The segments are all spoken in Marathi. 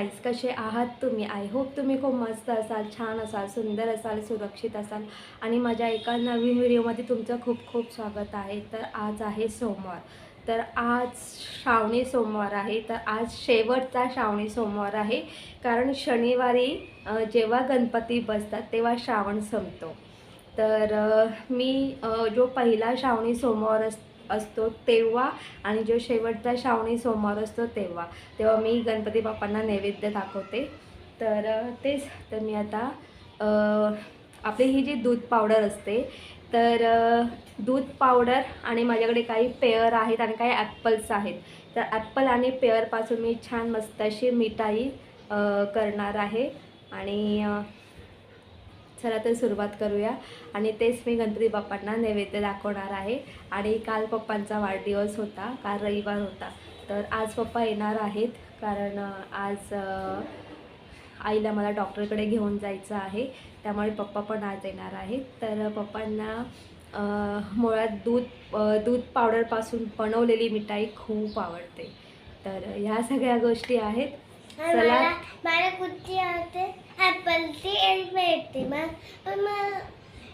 गाईज कसे आहात तुम्ही? आय होप तुम्ही खूप मस्त असाल छान असाल सुंदर असाल सुरक्षित असाल. आणि माझ्या एका नवीन व्हिडिओमध्ये तुमचं खूप खूप स्वागत आहे. तर आज आहे सोमवार. तर आज श्रावणी सोमवार आहे. तर आज शेवटचा श्रावणी सोमवार आहे. कारण शनिवारी जेव्हा गणपती बसतात तेव्हा श्रावण संपतो. तर मी जो पहिला श्रावणी सोमवार असतो असतो तेव्हा आणि जो शेवटचा श्रावणी सोमवार असतो तेव्हा. तेव्हा मी गणपती बाप्पांना नैवेद्य दाखवते. तर तेच. तर मी आता आपली ही जी दूध पावडर असते तर दूध पावडर आणि माझ्याकडे काही पेअर आहेत आणि काही ॲपल्स आहेत. तर ॲपल आणि पेअरपासून मी छान मस्त अशी मिठाई करणार आहे. आणि चला तर सुरुवात करूया. आणि तेच मी गणपती बाप्पांना नैवेद्य दाखवणार आहे. आणि काल पप्पांचा वाढदिवस होता काल रविवार होता. तर आज पप्पा येणार आहेत कारण आज आईला मला डॉक्टरकडे घेऊन जायचं आहे. त्यामुळे पप्पा पण आज येणार आहेत. तर पप्पांना मुळात दूध दूध पावडरपासून बनवलेली मिठाई खूप आवडते. तर ह्या सगळ्या गोष्टी आहेत. चला. मला आवडते? ॲपलची आणि पेरची मग पण मला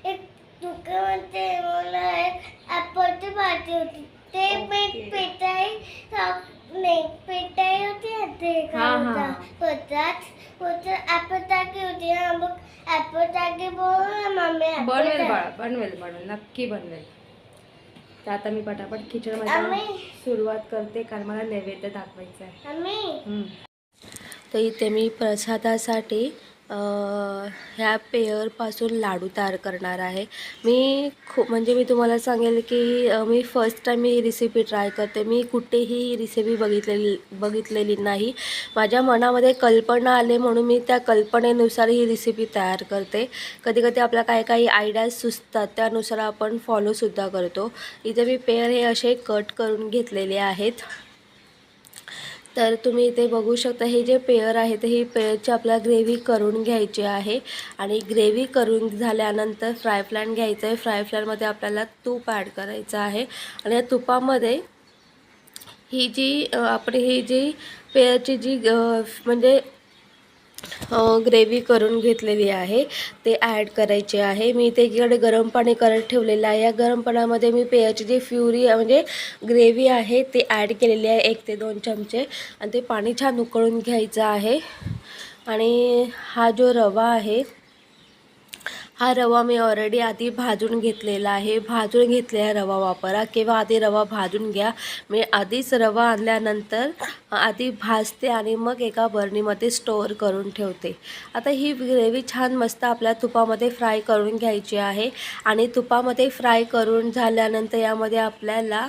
एक दुकानामध्ये मला एक ॲपलची पार्टी होती. ते मी ओके. पेटाई नाही पेटाई होती ना ते हा, हा. होता. होताच होतं. ॲपल टाकी होती ना मग ॲपल टाकी बोल मम्मी बनवेल. बाळा बनवेल बनवेल. नक्की बनवेल. तर आता मी पटापट आम्ही- सुरुवात करते कारण मला नैवेद्य दाखवायचं आहे. तर इथे मी प्रसादासाठी ह्या पेअरपासून लाडू तयार करणार आहे. मी खूप म्हणजे मी तुम्हाला सांगेल की मी फर्स्ट टाईम ही रेसिपी ट्राय करते. मी कुठेही ही रेसिपी बघितलेली बघितलेली नाही. माझ्या मनामध्ये कल्पना आले म्हणून मी त्या कल्पनेनुसार ही रेसिपी तयार करते. कधी कधी आपल्या काही काही आयडियाज सुचतात त्यानुसार आपण फॉलोसुद्धा करतो. इथे मी पेअर हे असे कट करून घेतलेले आहेत. तर तुम्ही इथे बघू शकता हे जे पेयर आहे तर ही पेयरची आपल्याला ग्रेव्ही करून घ्यायची आहे. आणि ग्रेव्ही करून झाल्यानंतर फ्राय पॅन घ्यायचं आहे. फ्राय पॅनमध्ये आपल्याला तूप ॲड करायचं आहे. आणि या तुपामध्ये ही जी आपली ही जी पेयरची जी म्हणजे ग्रेव्ही करून घेतलेली आहे. ते ॲड करायचे आहे. मी ते इकडे गरम पाणी करत ठेवलेलं आहे. या गरम पाण्यामध्ये मी पेयाची जी फ्युरी म्हणजे ग्रेव्ही आहे ते ॲड केलेली आहे. एक ते दोन चमचे. आणि ते पाणी छान उकळून घ्यायचं आहे. आणि हा जो रवा आहे हा रवा मी ऑलरेडी आधी भाजून घेतलेला आहे. भाजून घेतलेला रवा वापरा. किंवा आधी रवा भाजून घ्या. मी आधीच रवा आणल्यानंतर आधी भाजते आणि मग एका बरणीमध्ये स्टोअर करून ठेवते. आता ही ग्रेव्ही छान मस्त आपल्या तुपामध्ये फ्राय करून घ्यायची आहे. आणि तुपामध्ये फ्राय करून झाल्यानंतर यामध्ये आपल्याला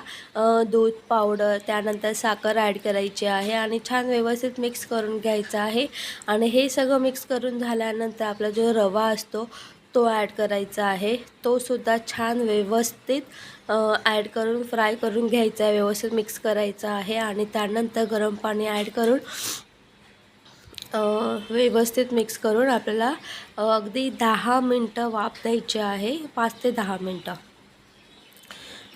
दूध पावडर त्यानंतर साखर ॲड करायची आहे आणि छान व्यवस्थित मिक्स करून घ्यायचं आहे. आणि हे सगळं मिक्स करून झाल्यानंतर आपला जो रवा असतो तो ॲड करायचा आहे. तो सुद्धा छान व्यवस्थित ॲड करून फ्राय करून घ्यायचा आहे. व्यवस्थित मिक्स करायचा आहे आणि त्यानंतर गरम पाणी ॲड करून व्यवस्थित मिक्स करून आपल्याला अगदी दहा मिनटं वाफ द्यायची आहे. पाच ते दहा मिनटं.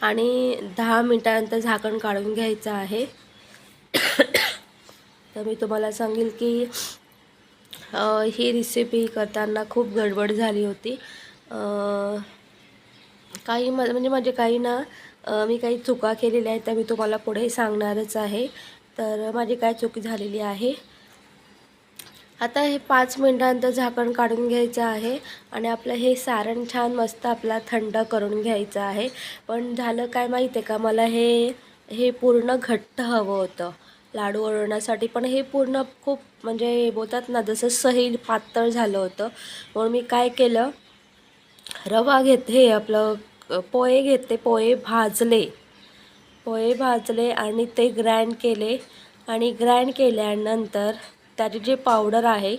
आणि दहा मिनटानंतर झाकण काढून घ्यायचं आहे. तर मी तुम्हाला सांगेल की ही रेसिपी करताना खूप गडबड झाली होती. काही म म्हणजे माझे काही ना मी काही चुका केलेल्या आहेत त्या मी तुम्हाला पुढे सांगणारच आहे. तर माझी काय चुकी झालेली आहे? आता हे पाच मिनटानंतर झाकण काढून घ्यायचं आहे आणि आपलं हे सारण छान मस्त आपला थंड करून घ्यायचं आहे. पण झालं काय माहीत आहे का? मला हे हे पूर्ण घट्ट हवं होतं. लाडू ओळवण्यासाठी पण हे पूर्ण खूप म्हणजे बोलतात ना जसं सही पातळ झालं होतं. म्हणून मी काय केलं रवा घेते हे आपलं पोहे घेते पोहे भाजले. पोहे भाजले आणि ते ग्राइंड केले. आणि ग्राइंड केल्यानंतर त्याची जी पावडर आहे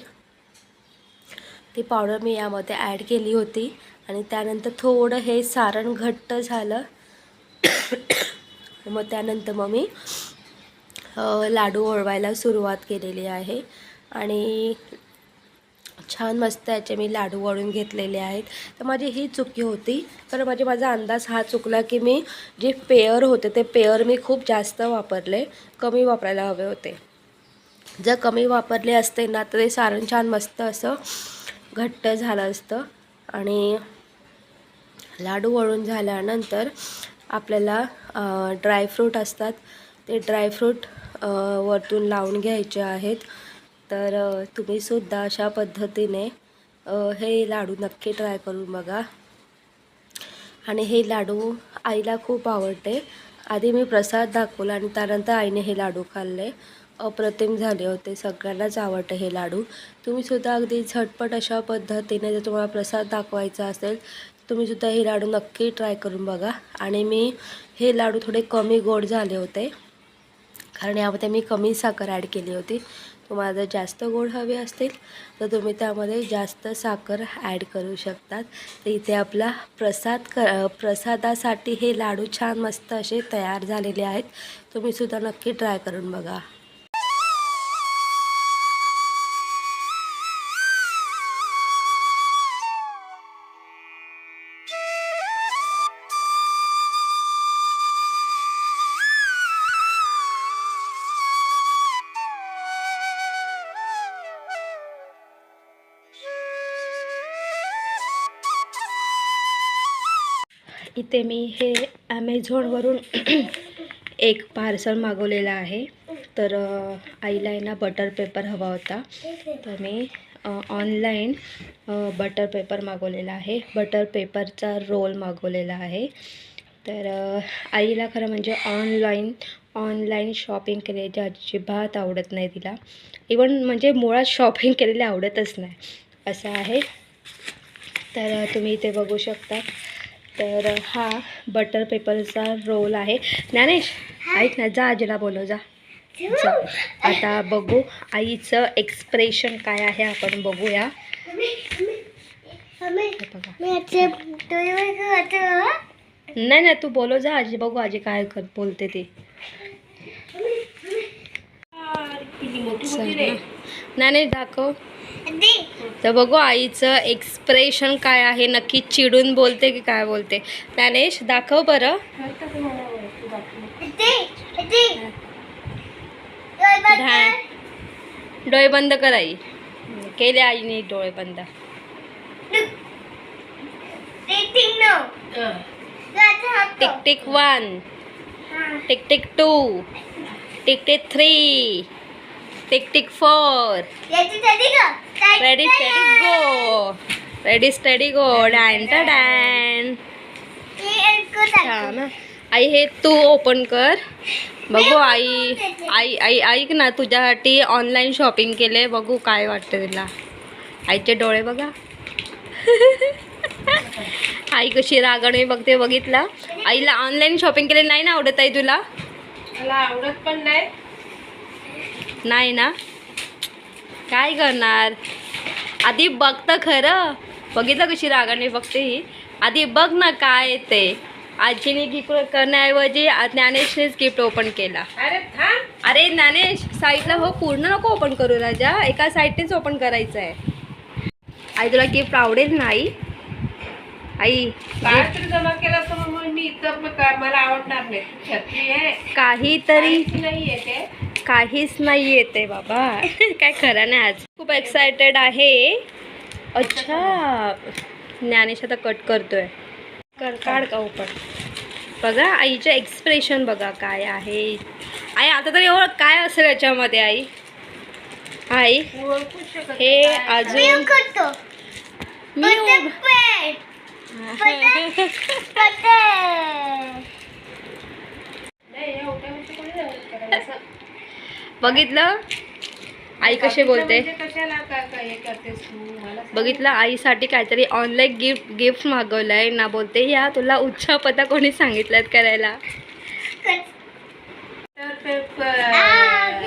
ती पावडर मी यामध्ये ॲड केली होती. आणि त्यानंतर थोडं हे सारण घट्ट झालं. मग त्यानंतर मग मी लाडू वळवायला सुरुवात केलेली आहे. आणि छान मस्त याचे मी लाडू वळून घेतलेले आहेत. तर माझी ही चुकी होती. तर म्हणजे माझा अंदाज हा चुकला की मी जे पेअर होते ते पेअर मी खूप जास्त वापरले. कमी वापरायला हवे होते. जर कमी वापरले असते ना तर ते सारण छान मस्त असं घट्ट झालं असतं. आणि लाडू वळून झाल्यानंतर आपल्याला ड्रायफ्रूट असतात. ते ड्रायफ्रूट वरतून लावून घ्यायचे आहेत. तर तुम्हीसुद्धा अशा पद्धतीने हे लाडू नक्की ट्राय करून बघा. आणि हे लाडू आईला खूप आवडते. आधी मी प्रसाद दाखवला आणि त्यानंतर आईने हे लाडू खाल्ले. अप्रतिम झाले होते. सगळ्यांनाच आवडते हे लाडू. तुम्हीसुद्धा अगदी झटपट अशा पद्धतीने जर तुम्हाला प्रसाद दाखवायचा असेल तुम्हीसुद्धा हे लाडू नक्की ट्राय करून बघा. आणि मी हे लाडू थोडे कमी गोड झाले होते. कारण यामध्ये मी कमी साखर ॲड केली होती. तुम्हाला जर जास्त गोड हवे असतील तर तुम्ही त्यामध्ये जास्त साखर ॲड करू शकतात. तर इथे आपला प्रसाद क प्रसादासाठी हे लाडू छान मस्त असे तयार झालेले आहेत. तुम्हीसुद्धा नक्की ट्राय करून बघा. इथे मी हे ॲमेझॉनवरून एक पार्सल मागवलेलं आहे. तर आईला आहे ना बटर पेपर हवा होता. तर मी ऑनलाईन बटर पेपर मागवलेला आहे. बटर पेपरचा रोल मागवलेला आहे. तर आईला खरं म्हणजे ऑनलाईन ऑनलाईन शॉपिंग केलेली अजिबात आवडत नाही तिला. इवन म्हणजे मुळात शॉपिंग केलेली आवडतच नाही. असं आहे. तर तुम्ही इथे बघू शकता. तर हा बटर पेपरचा रोल आहे. ज्ञानेश ऐक ना जा आजीला बोलव जा. जा. आता बघू आईचं एक्सप्रेशन काय आहे आपण बघूया. नाही नाही तू बोलव जा आजी बघू आजी काय कर बोलते ते. ज्ञानेश दाखव. तर बघू आईचं एक्सप्रेशन काय आहे. नक्की चिडून बोलते की काय बोलते. ज्ञानेश दाखव बरं. डोळे बंद. कर. डोळे बंद कर आई. केले आईने डोळे बंद. Tick tick one. Tick tick two. Tick tick three. Tick tick four. Ready steady go. Ready steady go dan टा डॅन ना आई हे तू ओपन कर. बघू आई आई आई ऐक ना तुझ्यासाठी ऑनलाईन शॉपिंग केले. बघू काय वाटतं तुला. आईचे डोळे बघा. आई कशी रागणे बघते बघितला? आईला ऑनलाईन शॉपिंग केले नाही ना आवडत आहे तुला? मला आवडत पण नाही. नाही ना? काय करणार? आधी बघ तर खरं. बघितलं कशी रागाने बघते ही. आधी बघ ना काय ते. आजीने गिफ्ट करण्याऐवजी ज्ञानेशनेच गिफ्ट ओपन केला. अरे थांब. अरे ज्ञानेश साईडला हो पूर्ण नको ओपन करू राजा. एका साईडनेच ओपन करायचं आहे आई तुला गिफ्ट आवडेल ना आई? जमा केला मी मला आवडणार नाही. छत्री आहे. काहीतरी काहीच नाही आहे ते. काहीच नाही येते बाबा. काय खरं नाही आज. खूप एक्सायटेड आहे. अच्छा. ज्ञानेश आता कट करतोय. कर काढ का ओपन बघा आईचं एक्सप्रेशन बघा काय आहे. आई आता तरी एवढं काय असेल याच्यामध्ये आई? आई? हे. अजून करतो. मी बघितलं? आई कशी बाकीचं बोलते? म्हणजे. बघितलं आईसाठी काहीतरी ऑनलाईन गिफ्ट गिफ्ट मागवलंय. ना बोलते या तुला उच्च पता कोणी सांगितलं करायला?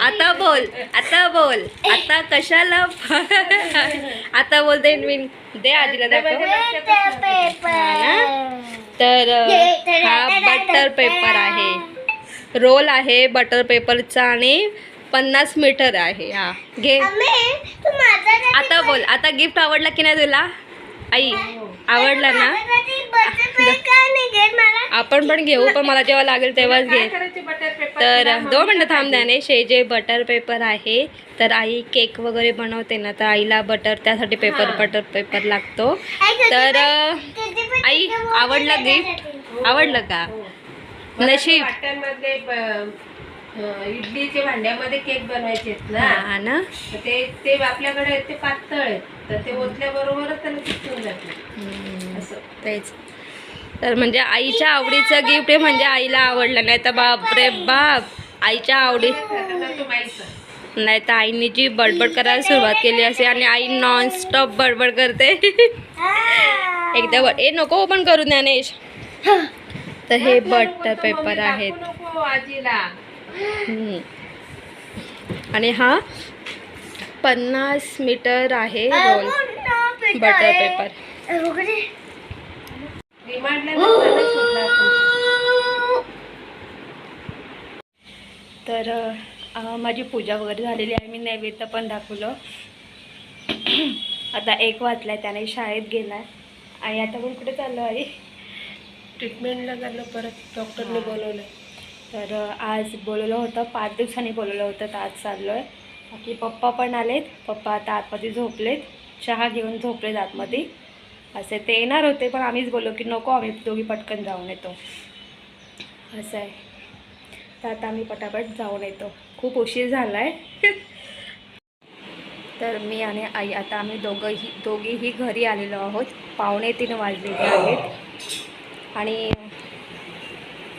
आता बोल आता बोल. आता कशाला आता बोलते मी दे आजीला दाखव. तर हा बटर पेपर आहे. रोल आहे बटर पेपरचा आणि पन्नास मीटर आहे हा. घे. आता बोल आता गिफ्ट आवडला की नाही तुला? आई आवडला ना? आपण पण घेऊ पण मला जेव्हा लागेल तेव्हाच घे. करायचे बटर पेपर तर दोन मिनटं थांब ज्ञानेश हे जे बटर पेपर आहे तर आई केक वगैरे बनवते ना तर आईला बटर त्यासाठी पेपर हा. बटर पेपर लागतो. तर आई आवडलं गिफ्ट. आवडलं का? नशीब. वाट्यांमध्ये ब- अं, इडलीचे भांड्यामध्ये केक बनवायचे आहेत ना? हा ना. ते ते आपल्याकडे ते पातळ आहेत. तर ते ओतल्याबरोबरच त्याला चिकटून जाते. असं. तेच. तर म्हणजे आईच्या आवडीचं गिफ्ट आहे म्हणजे आईला आवडलं. नाही तर बाप रे बाप. आईच्या आवडी नाही तर आईने जी बडबड करायला सुरुवात केली असे आणि आई नॉनस्टॉप बडबड करते. एकदा ए नको ओपन करू ज्ञानेश. तर हे बटर पेपर आहेत. आणि हा पन्नास मीटर आहे रोल बटर पेपर तर अ, माझी पूजा वगैरे झालेली आहे मी नैवेद्य पण दाखवलं. आता एक वाजलाय त्याने शाळेत गेलाय. आणि आता पण कुठे चाललो आहे? ट्रीटमेंटला गेलं परत डॉक्टरने बोलवलं तर आज बोलवलं होतं पाच दिवसांनी बोलवलं होतं तर आज चाललो आहे बाकी पप्पा पण आलेत. पप्पा आता आतमध्ये झोपलेत. चहा घेऊन झोपलेत आतमध्ये. असे ते येणार होते पण आम्हीच बोललो की नको आम्ही दोघी पटकन जाऊन येतो. असं आहे. तर आता आम्ही पटापट जाऊन येतो. खूप उशीर झाला आहे तर मी आणि आई आता आम्ही दोघंही दोघीही घरी आलेलो आहोत. पावणे तीन वाजलेले आहेत. आणि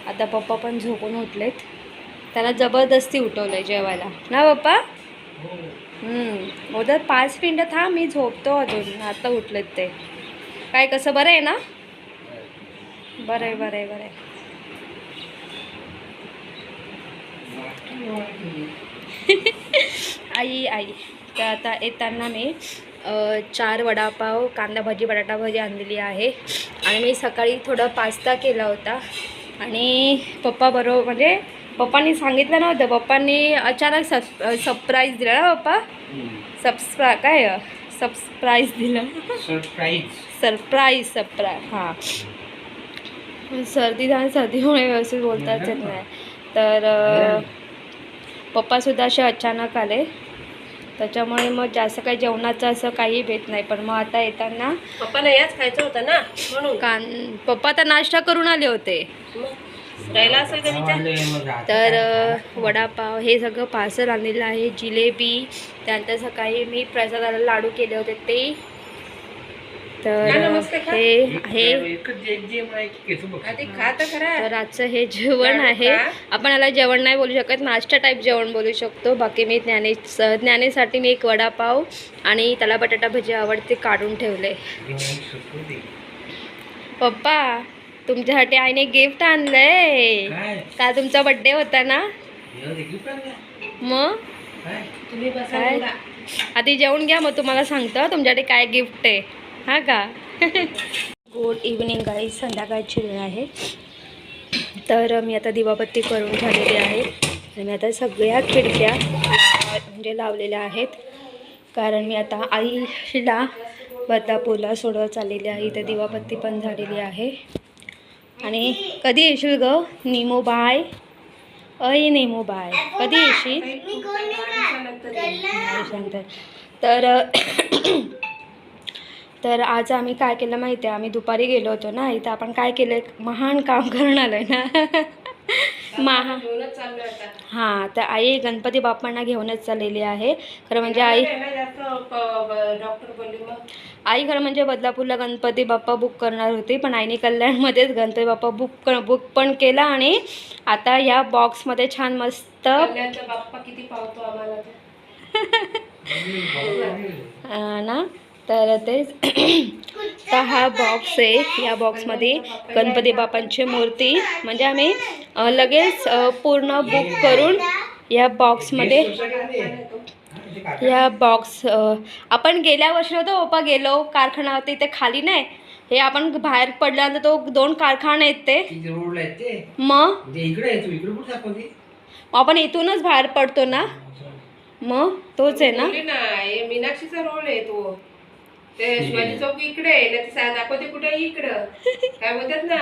आता पप्पा पण झोपून उठलेत. त्याला जबरदस्ती उठवलं आहे जेवायला. ना पप्पा? हम्म. उद्या पाच मिनटं थांब मी झोपतो अजून. आता उठलेत ते. काय कसं? बरं आहे ना? बरं आहे बरं आहे बरं आहे. आई आई. तर आता येताना मी चार वडापाव कांदा भाजी बटाटा भाजी आणलेली आहे. आणि मी सकाळी थोडं पास्ता केला होता. आणि पप्पा बरोबर म्हणजे पप्पांनी सांगितलं नव्हतं. पप्पांनी अचानक सप सरप्राईज दिला ना पप्पा? सबस्प्रा काय? सबस्प्राईज दिलं. सरप्राईज सरप्राईज सरप्राईज हां. सर्दी झाली सर्दीमुळे व्यवस्थित बोलताच येत नाही तर पप्पासुद्धा असे अचानक आले. त्याच्यामुळे मग जास्त काही जेवणाचं असं काही भेट नाही. पण मग आता येताना पप्पाला याच खायचं होतं ना म्हणून. कान पप्पा तर नाश्ता करून आले होते. राहिला असेल का विचार? तर वडापाव हे सगळं पार्सल आणलेलं आहे जिलेबी त्यानंतर सकाळी मी प्रसादाला लाडू केले होते ते. तर. हे हे खा तर आजचं हे जेवण आहे? आपण याला जेवण नाही बोलू शकत नाश्ता टाईप जेवण बोलू शकतो. बाकी मी ज्ञाने ज्ञानेसाठी मी एक वडापाव आणि त्याला बटाटा भजी आवडते काढून ठेवले. पप्पा तुमच्यासाठी आईने गिफ्ट आणलंय. का तुमचा बड्डे होता ना? मग? काय? आधी जेवून घ्या मग तुम्हाला सांगतो तुमच्यासाठी काय गिफ्ट आहे. हा का? गुड इव्हनिंग गाई संध्याकाळची वेळ आहे. तर मी आता दिवाबत्ती करून झालेली आहे. आणि मी आता सगळ्या खिडक्या म्हणजे लावलेल्या आहेत. कारण मी आता आईला बदलापूरला सोडत चाललेली आहे. इथे दिवाबत्ती पण झालेली आहे. आणि कधी येशील ग? Nemo bye. अय नेमो बाय. कधी येशील? तर तर आज आम्ही काय केलं माहिती आहे आम्ही दुपारी गेलो होतो ना इथं आपण काय केलं महान काम करून आलो आहे ना. महा आता. हां तर आई गणपती बाप्पांना घेऊनच चाललेली आहे. खरं म्हणजे आई आई खरं म्हणजे बदलापूरला गणपती बाप्पा बुक करणार होती पण आईने कल्याणमध्येच गणपती बाप्पा बुक बुक पण केला आणि आता या बॉक्समध्ये छान मस्त बाप्पा किती पावतो आम्हाला. ना? तर तेच तर हा बॉक्स आहे. या बॉक्समध्ये गणपती बाप्पांची मूर्ती. म्हणजे आम्ही लगेच पूर्ण बुक करून या बॉक्समध्ये या बॉक्स आपण गेल्या वर्षी होतो पप्पा गेलो कारखाना होते इथे खाली नाही. हे आपण बाहेर पडल्यानंतर तो दोन कारखाने आहेत ते. ते. मग? आपण इथूनच बाहेर पडतो ना? मग? तोच आहे ना? हे मीनाक्षीचा रोल आहे तो. ते शिवाजी चौक इकडे आहे दाखवते कुठे इकडं. काय बोलतात ना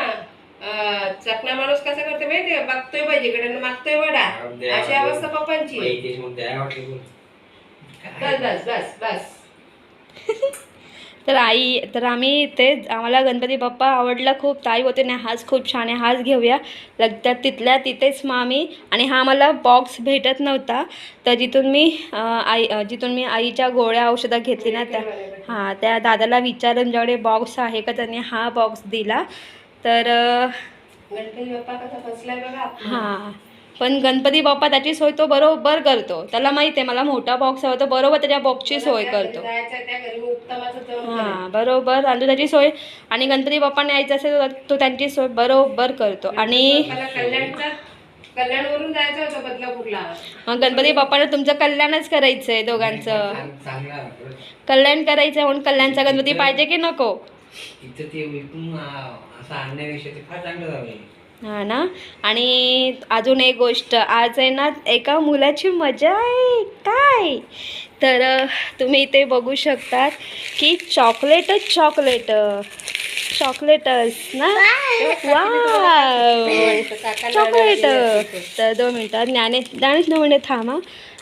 चकना माणूस कसा करतो माहितीये बघतोय पाहिजे इकडे मागतोय वडा. अशी अवस्था पप्पांची. बस बस बस बस. तर आई तर आम्ही ते आम्हाला गणपती बाप्पा आवडला खूप ताई होते ना हाच खूप छान आहे हाच घेऊया. लगत्यात तिथल्या तिथेच मग आम्ही आणि हा मला बॉक्स भेटत नव्हता. तर जिथून मी आई जिथून मी आईच्या गोळ्या औषधं घेतली ना त्या हां त्या दादाला विचारून तुमच्याकडे बॉक्स आहे का त्यांनी हा बॉक्स दिला. तर गणपती बाप्पा कसा बसलाय बघा. हां पण गणपती बाप्पा त्याची सोय तो बरोबर करतो. त्याला माहिती आहे मला मोठा बॉक्स हवा तो बरोबर त्याच्या बॉक्सची सोय करतो. हां बरोबर आणि तो त्याची सोय. आणि गणपती बाप्पाने यायचं असेल तर तो त्यांची सोय बरोबर करतो. आणि कल्याणवरून जायचं होतं बदलापूरला. मग गणपती बाप्पाने तुमचं कल्याणच करायचं आहे दोघांचं. कल्याण करायचं आहे म्हणून कल्याणचा गणपती पाहिजे की नको? इथं ते विकून आ, असं आणण्यापेक्षा ते फार चांगलं झालं हा ना? आणि अजून एक गोष्ट आज आहे ना एका मुलाची मजा आहे. काय? तर तुम्ही इथे बघू शकतात की चॉकलेटच चॉकलेट चॉकलेटच ना? Wow chocolate! तर दोन मिनटात ज्ञाने ज्ञानेश दोन मिनिट थांबा.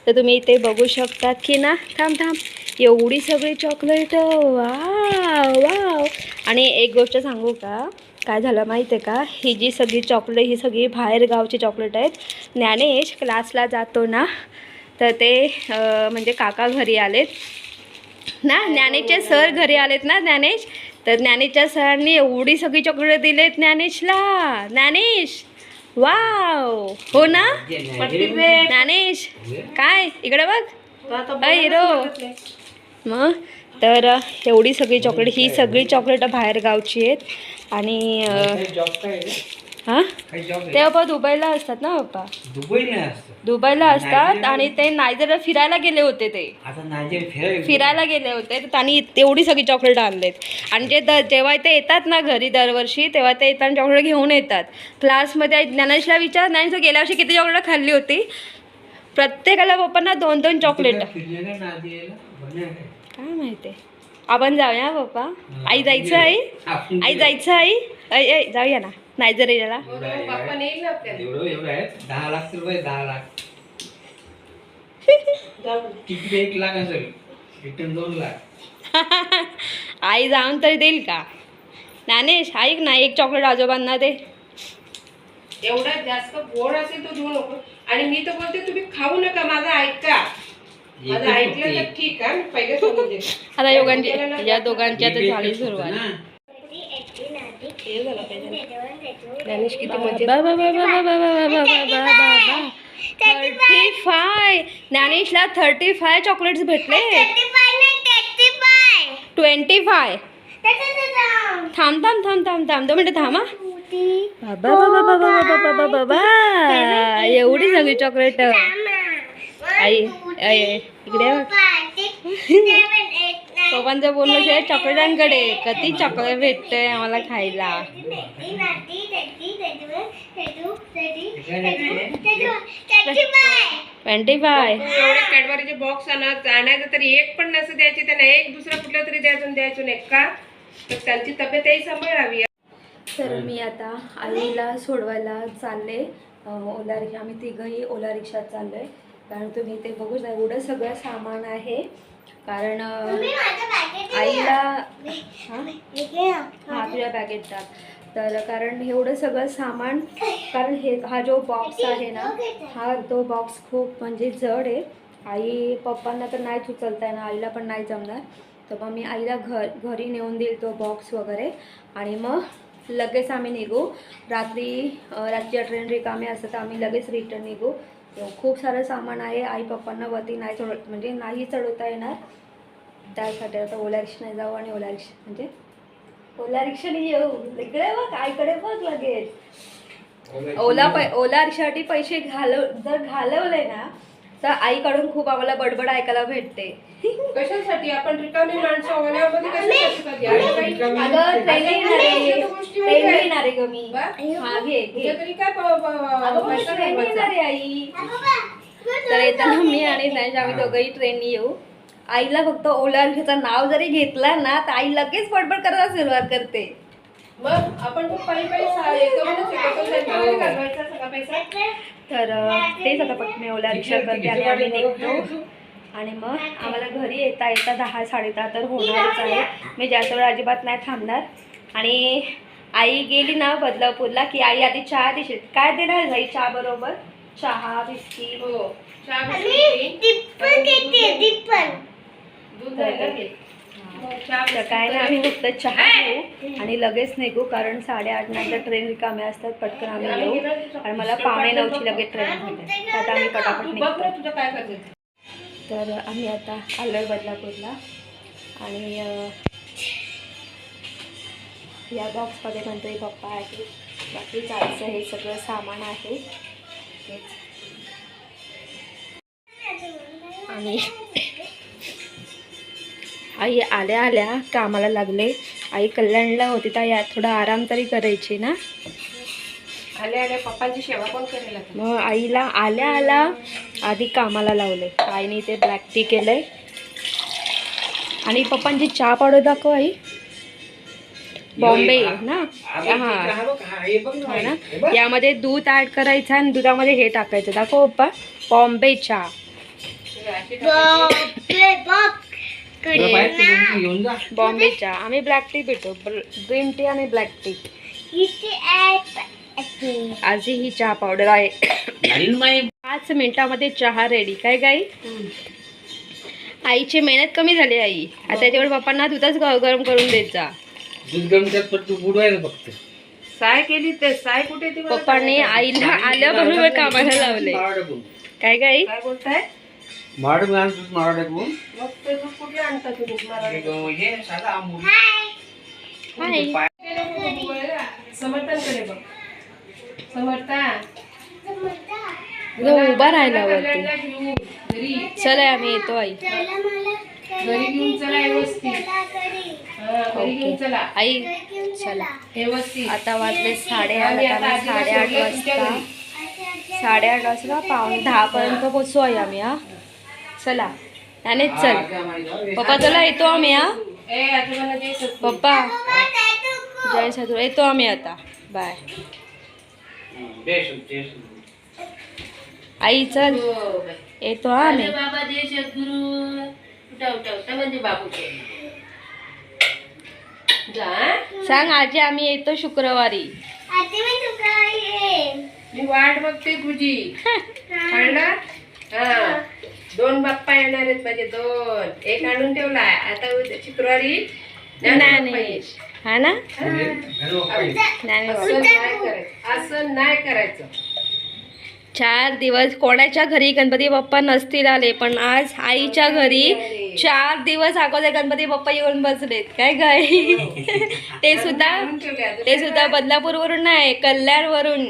तर तुम्ही इथे बघू शकतात की ना? थांब थांब. एवढी सगळी चॉकलेट वाव वाव आणि एक गोष्ट सांगू का? काय झालं माहिती आहे का? ही जी सगळी चॉकलेट ही सगळी बाहेर गावची चॉकलेट आहेत ज्ञानेश क्लासला जातो ना तर ते म्हणजे काका घरी आलेत. ना ज्ञानेशचे सर घरी आलेत ना ज्ञानेश? तर ज्ञानेशच्या सरांनी एवढी सगळी चॉकलेट दिलेत ज्ञानेशला. ज्ञानेश वाव हो ना? ज्ञानेश काय? इकडे बघ. हिरो. मग तर एवढी सगळी चॉकलेट ही सगळी चॉकलेट बाहेर गावची आहेत. आणि? हां? ते बाबा दुबईला असतात ना बाप्पा दुबई नाही असतं दुबईला असतात आणि ते नायजरला फिरायला गेले होते ते. फिरायला गेले. होते तर त्यांनी तेवढी सगळी चॉकलेट आणलेत. आणि जे द जेव्हा ते येतात ना घरी दरवर्षी तेव्हा ते येताना चॉकलेट घेऊन येतात. क्लासमध्ये ज्ञानेशला विचार ज्ञानेश गेल्या वर्षी किती चॉकलेट खाल्ली होती? प्रत्येकाला पप्पांना दोन दोन चॉकलेट काय माहिती? आपण जाऊया पप्पा. आई जायचं आई आई जायचं आई ऐ ऐ जाऊया ना. नाही जर याला हो आहे. दहा लाख रुपये दहा लाख. तिकीट एक लाख असेल? रिटर्न दोन लाख. आई जाऊन तरी देईल का? ज्ञानेश ऐक ना एक चॉकलेट आजोबांना दे एवढा जास्त गोड असेल तो देऊ नको. आणि मी तर बोलते तुम्ही खाऊ नका माझं ऐका. आता योगांची या दोघांची आता झाली सुरुवात ज्ञानेश किती मजा थर्टी फाय ज्ञानेशला थर्टी फाय चॉकलेट्स भेटले ट्वेंटी फाय थांब थांब थांब थांब थांब दो मिनटं थांबा बाबा बाबा बाबा बाबा बाबा बाबा एवढी सगळी चॉकलेट आई इकडे बघ. पप्पांचं बोलणं शिवाय चॉकलेटांकडे. कधी चॉकलेट भेटतंय आम्हाला खायला? ट्वेंटी फाय एवढे कॅडबरीचे बॉक्स आणत आणायचं तरी एक पण नसं द्यायचे त्यांना एक दुसरा कुठला तरी द्यायचं द्यायचं नाही का? तर त्यांची तब्येतही सांभाळावी. तर मी आता आईला सोडवायला चालले ओला रिक्षा. आम्ही तिघंही ओला रिक्षात चाललो आहे कारण तुम्ही ते बघू शकता एवढं सगळं सामान आहे. कारण आईला हां? हा तुझ्या बॅगेत टाक तर कारण एवढं सगळं सामान कारण हे हा जो बॉक्स आहे ना हा तो बॉक्स खूप म्हणजे जड आहे. आई पप्पांना तर नाहीच उचलता येणार आईला पण नाही जमणार. तर मग मी आईला घर घरी नेऊन देईल तो बॉक्स वगैरे. आणि मग लगेच आम्ही निघू. रात्री अं, रातच्या ट्रेन रिकामी असतं तर आम्ही लगेच रिटर्न निघू. खूप सारं सामान आहे. आई पप्पांना वरती नाही चढ म्हणजे नाही चढवता येणार. त्यासाठी आता ओला रिक्षाने जाऊ आणि ओला रिक्षा म्हणजे ओला रिक्षाने येऊ. इकडे बघ आईकडे बघ लगेच. ओला पै ओला रिक्षासाठी पैसे घालव जर घालवले ना तर आईकडून खूप आम्हाला बडबड ऐकायला भेटते. कशासाठी? आपण रिकामी माणसं ओल्यामध्ये कशासाठी कधी? असं काही- अगं ट्रेन येणार आहे. ट्रेन येणार आहे ग मी. बा? हा घे घे. तुझ्या तरी काय ट्रेन? येणार आहे आई. तर येताना मी आणि आम्ही दोघंही ट्रेननी येऊ. आईला फक्त ओला नाव जरी घेतलं ना तर आई लगेच बडबड करायला सुरुवात करते. मग आपण पण पायी पायी तर तेच आता पटकन ओला रिक्षा करते आणि आम्ही निघतो. आणि मग आम्हाला घरी येता येता दहा साडेदहा तर होणारच आहे. मी जास्त वेळ अजिबात नाही थांबणार. आणि आई गेली ना बदलापूरला की आई आधी चहा देशील. काय देणार घरी चहा बरोबर? चहा बिस्किट. हो चहा दूध तर काय नाही आम्ही फक्त चहा घेऊ आणि लगेच निघू कारण साडेआठ नंतर ट्रेन रिकाम्या असतात पटकन आम्ही येऊ. आणि मला पावणे नऊची लगेच ट्रेन भेटेल आता आम्ही पटापट निघतो. तर आम्ही आता आलोय बदलापूरला. आणि या बॉक्समध्ये गणपती बाप्पा आहे बाकी चालचं हे सगळं सामान आहे. आणि आई आल्या आल्या कामाला लागले. आई कल्याणला होती तर या थोडा आराम तरी करायची ना. आले आले पप्पांची सेवा कोण करेल आता? मग आईला आल्या आल्या आधी कामाला लावले. आईने ते ब्लॅक टी केलंय. आणि पप्पांची चहा पावडर दाखव आई. बॉम्बे ना? हा हा. ना यामध्ये दूध ऍड करायचं आणि दुधामध्ये हे टाकायचं. दाखव पप्पा. बॉम्बे चहा अशी टाकायची. बापरे बाप घेऊन जा. आम्ही ब्लॅक टी पितो. ग्रीन टी आणि ब्लॅक टी. आजही ही चहा पावडर आहे. पाच मिनिटामध्ये चहा रेडी काय गाई? आईची मेहनत कमी झाली आई. आता त्याच्यावर पप्पांना दुधच गरम करून देत जा. दूध गरम त्यात तू बुडवायचं फक्त साय केली ते. साय कुठे पप्पांनी आईला आल्याबरोबर कामाला लावले. काय गाई? काय बोलताय? माळ टाकून आण दूध माळा टाकून मग ते दूध कुठे आणता तुम्ही मला एक हे साधा आंबूल. हाय. समर्थांकडे बघ. समर्था. जो उभा राहिला वरती चला आम्ही येतो आई. चला मला घरी घेऊन चला व्यवस्थित. चला घरी. हा, घरी घेऊन चला. आई चला. व्यवस्थित. आता वाजले साडेआठ आता सोडलं तुमच्या वाजता. साडेआठ वाजता पावणे दहा पर्यंत पोचू आई आम्ही हा. चला. त्यानेच चल. पप्पा चला येतो आम्ही हा. पप्पा. जय सदू येतो आम्ही आता. बाय. आई चल. हो. येतो हा आम्ही म्हणजे सांग आजी आम्ही येतो शुक्रवारी. मी वाट बघते तुझी. कळलं? हा. दोन बाप्पा येणार आहेत माझे दोन. एक आणून ठेवलाय आता उद्या शुक्रवारी हा ना? असं नाही करायचं. असं नाही करायचं. चार दिवस कोणाच्या घरी गणपती बाप्पा नसतील आले पण आज आईच्या घरी चार दिवस अगोदर गणपती बाप्पा येऊन बसलेत. काय काय ते सुद्धा ठेवले. ते सुद्धा बदलापूरवरून नाही कल्याणवरून.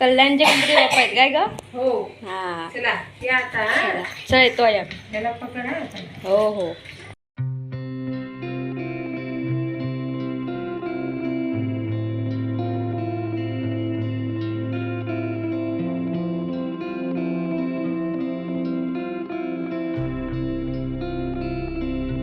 कल्याणचे बाप्पा आहेत काय ग? हो. हा. चला या आता. चल येतो या. त्याला पकडा. हो हो.